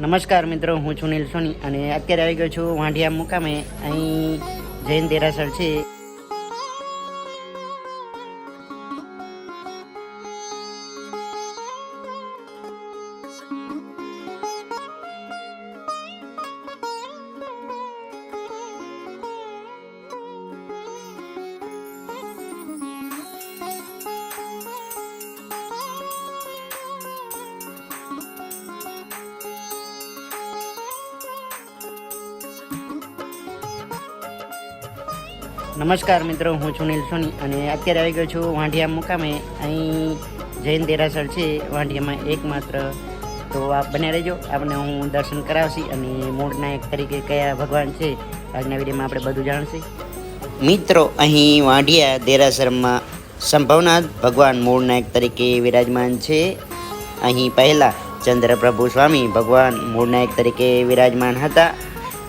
નમસ્કાર મિત્રો, હું છું નીલ સોની અને અત્યારે આવી ગયો છું વાંઢિયા મુકામે. અહીં જૈન દેરાસર છે. નમસ્કાર મિત્રો, હું છું નીલ સોની અને અત્યારે આવી ગયો છું વાંઢિયા મુકામે. અહીં જૈન દેરાસર છે, વાંઢિયામાં એકમાત્ર. તો આપ બને રહેજો આપણે હું દર્શન કરાવશી અને મૂળના એક તરીકે કયા ભગવાન છે, આજના વિડીયોમાં આપણે બધું જાણશે. મિત્રો, અહીં વાંઢિયા દેરાસરમાં સંભવનાથ ભગવાન મૂળના એક તરીકે વિરાજમાન છે. અહીં પહેલાં ચંદ્રપ્રભુ સ્વામી ભગવાન મૂળના એક તરીકે વિરાજમાન હતા.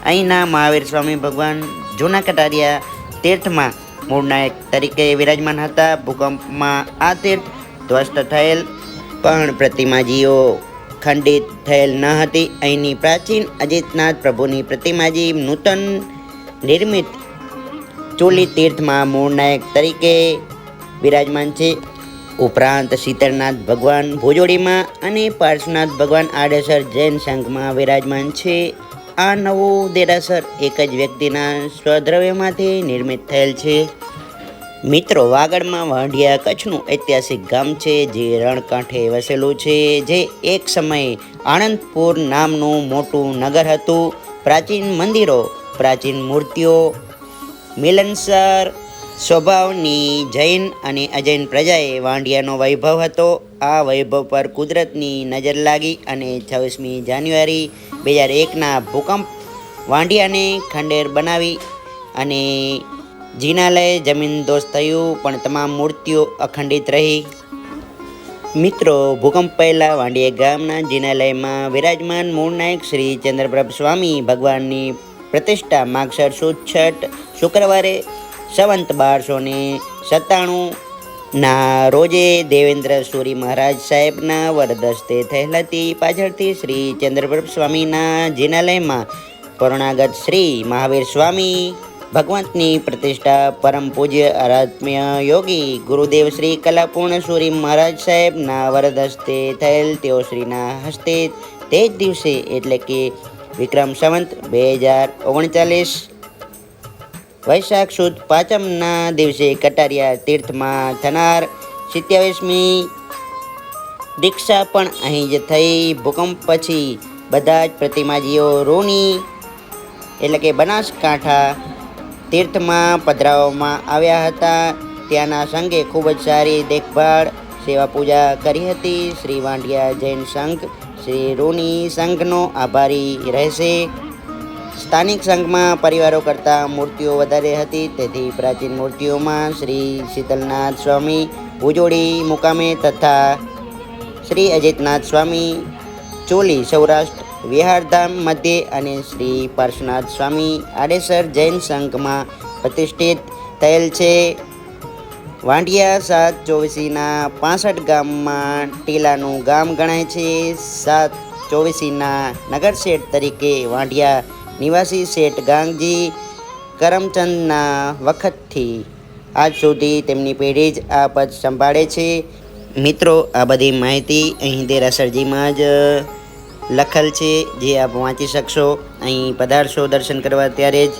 અહીંના મહાવીર સ્વામી ભગવાન જૂના કટારિયા તીર્થમાં. મૂળ નાયક તરીકે વિરાજમાન હતા. ભૂકંપમાં આ તીર્થ ધ્વસ્ત થયેલ, પણ પ્રતિમાજીઓ ખંડિત થયેલ ન હતી. અહીંની પ્રાચીન અજિતનાથ પ્રભુની પ્રતિમાજી નૂતન નિર્મિત ચોલી તીર્થમાં મૂળ નાયક તરીકે વિરાજમાન છે. ઉપરાંત શીતળનાથ ભગવાન ભોજોડીમાં અને પાર્શ્વનાથ ભગવાન આડેસર જૈન સંઘમાં વિરાજમાન છે. આ નવું દેરાસર એક જ વ્યક્તિના સ્વદ્રવ્યમાંથી નિર્મિત થયેલ છે. મિત્રો, વાગડમાં વાંઢિયા કચ્છનું ઐતિહાસિક ગામ છે, જે રણકાંઠે વસેલું છે, જે એક સમયે આણંદપુર નામનું મોટું નગર હતું. પ્રાચીન મંદિરો, પ્રાચીન મૂર્તિઓ, મિલનસર સ્વભાવની જૈન અને અજૈન પ્રજાએ વાંઢિયાનો વૈભવ હતો. આ વૈભવ પર કુદરતની નજર લાગી અને છવ્વીસમી જાન્યુઆરી બે હજાર એકના ભૂકંપ વાંઢિયાને ખંડેર બનાવી અને જીનાલય જમીન દોસ્ત થયું, પણ તમામ મૂર્તિઓ અખંડિત રહી. મિત્રો, ભૂકંપ પહેલાં વાંડિયા ગામના જિનાલયમાં વિરાજમાન મૂળ નાયક શ્રી ચંદ્રપ્રભ સ્વામી ભગવાનની પ્રતિષ્ઠા માગસર સુદ છઠ શુક્રવારે સંવંત બારસો ને સત્તાણુંના રોજે દેવેન્દ્ર સૂરી મહારાજ સાહેબના વરદસ્તે થયેલ હતી. પાછળથી શ્રી ચંદ્રપ્રભ સ્વામીના જિનાલયમાં પૌર્ણાગત શ્રી મહાવીર સ્વામી, ભગવંતની પ્રતિષ્ઠા, પરમ પૂજ્ય આરાધ્ય યોગી ગુરુદેવ શ્રી કલાપૂર્ણ સુરી મહારાજ સાહેબના વરદ હસ્તે થયેલ તેઓ શ્રીના હસ્તે તે જ દિવસે એટલે કે વિક્રમ સંવંત બે હજાર ઓગણચાલીસ વૈશાખ સુદ પાંચમના દિવસે કટારિયા તીર્થમાં થનાર સિત્યાવીસમી દીક્ષા પણ અહીં જ થઈ. ભૂકંપ પછી બધા જ પ્રતિમાજીઓ રોની એટલે કે બનાસકાંઠા તીર્થમાં પધરાવવામાં આવ્યા હતા. ત્યાંના સંઘે ખૂબ જ સારી દેખભાળ, સેવા પૂજા કરી હતી. શ્રી વાંઢિયા જૈન સંઘ, શ્રી રોની સંઘનો આભારી રહેશે. સ્થાનિક સંઘમાં પરિવારો કરતાં મૂર્તિઓ વધારે હતી. તેથી પ્રાચીન મૂર્તિઓમાં શ્રી શીતલનાથ સ્વામી, ભુજોડી મુકામે તથા શ્રી અજિતનાથ સ્વામી, ચોલી સૌરાષ્ટ્ર, વિહારધામ મધ્યે અને શ્રી પાર્શ્વનાથ સ્વામી આડેસર જૈન સંઘમાં પ્રતિષ્ઠિત થયેલ છે. વાંઢિયા સાત ચોવીસીના પાસઠ ગામમાં ટીલાનું ગામ ગણાય છે. સાત ચોવીસીના નગર શેઠ તરીકે વાંઢિયા નિવાસી શેઠ ગાંગજી કરમચંદના વખતથી આજ સુધી તેમની પેઢી જ આ પદ સંભાળે છે. મિત્રો, આ બધી માહિતી અહીં દેરાસરજીમાં જ લખેલ છે. જે આપ વાંચી શકશો. અહીં પધારશો દર્શન કરવા ત્યારે જ.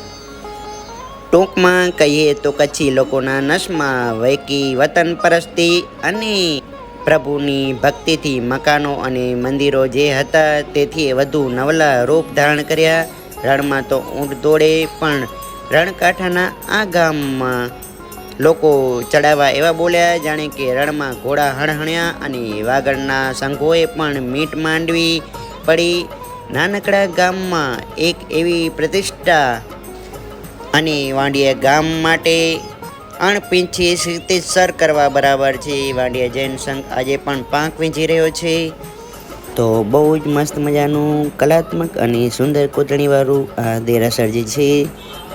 ટૂંકમાં કહીએ તો કચ્છી લોકોના નશમાં વૈકી વતન પરસ્તી અને પ્રભુની ભક્તિથી મકાનો અને મંદિરો જે હતા તેથી વધુ નવલા રૂપ ધારણ કર્યા. રણમાં તો ઊંટ દોડે પણ રણકાંઠાના આ ગામમાં લોકો ચડાવવા એવા બોલ્યા જાણે કે રણમાં ઘોડા હણહણ્યા અને વાગડના સંઘોએ પણ મીટ માંડવી પડી. નાનકડા ગામમાં એક એવી પ્રતિષ્ઠા અને વાંડિયા ગામ માટે અણપિંછી સ્થિતિ સર કરવા બરાબર છે. વાંડિયા જૈન સંઘ આજે પણ પાંખ વીંચી રહ્યો છે. તો બહુ જ મસ્ત મજાનું કલાત્મક અને સુંદર કોતરણીવાળું આ દેરાસર જે છે.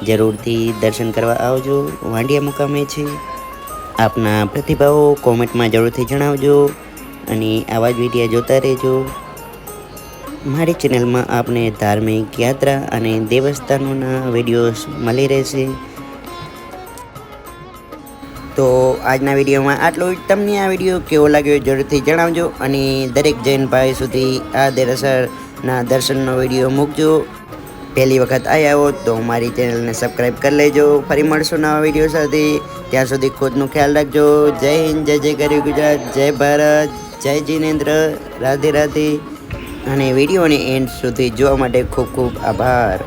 જરૂરથી દર્શન કરવા આવજો. વાંડિયા મુકામે છે. આપના પ્રતિભાવો કોમેન્ટમાં જરૂરથી જણાવજો અને આવા જ વિડીયા જોતા રહેજો. મારી ચેનલમાં આપને ધાર્મિક યાત્રા અને દેવસ્થાનોના વિડીયોઝ મળી રહેશે. તો આજના વિડીયોમાં આટલું જ. તમને આ વીડિયો કેવો લાગ્યો જરૂરથી જણાવજો અને દરેક જૈન ભાઈ સુધી આ દેરાસરના દર્શનનો વીડિયો મૂકજો. પહેલી વખત આવ્યા હો તો મારી ચેનલને સબસ્ક્રાઈબ કરી લેજો. ફરી મળશું નવા વીડિયો સાથે. ત્યાં સુધી ખુદનું ખ્યાલ રાખજો. જય હિન્દ, જય જય ગરી ગુજરાત, જય ભારત, જય જીનેન્દ્ર, રાધે રાધે. અને વિડીયોને એન્ડ સુધી જોવા માટે ખૂબ ખૂબ આભાર.